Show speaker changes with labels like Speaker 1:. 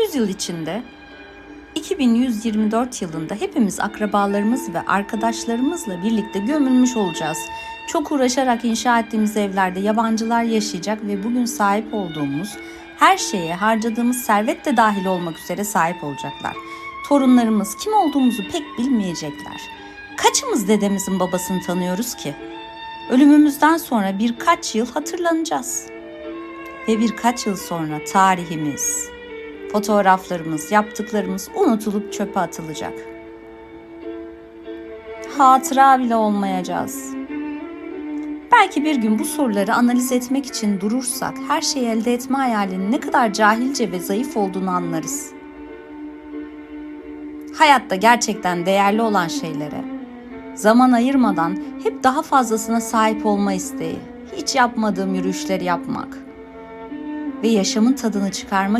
Speaker 1: 100 yıl içinde 2124 yılında hepimiz akrabalarımız ve arkadaşlarımızla birlikte gömülmüş olacağız. Çok uğraşarak inşa ettiğimiz evlerde yabancılar yaşayacak ve bugün sahip olduğumuz her şeye harcadığımız servet de dahil olmak üzere sahip olacaklar. Torunlarımız kim olduğumuzu pek bilmeyecekler. Kaçımız dedemizin babasını tanıyoruz ki? Ölümümüzden sonra birkaç yıl hatırlanacağız. Ve birkaç yıl sonra tarihimiz, fotoğraflarımız, yaptıklarımız unutulup çöpe atılacak. Hatıra bile olmayacağız. Belki bir gün bu soruları analiz etmek için durursak her şeyi elde etme hayalinin ne kadar cahilce ve zayıf olduğunu anlarız. Hayatta gerçekten değerli olan şeylere zaman ayırmadan hep daha fazlasına sahip olma isteği, hiç yapmadığım yürüyüşleri yapmak ve yaşamın tadını çıkarmak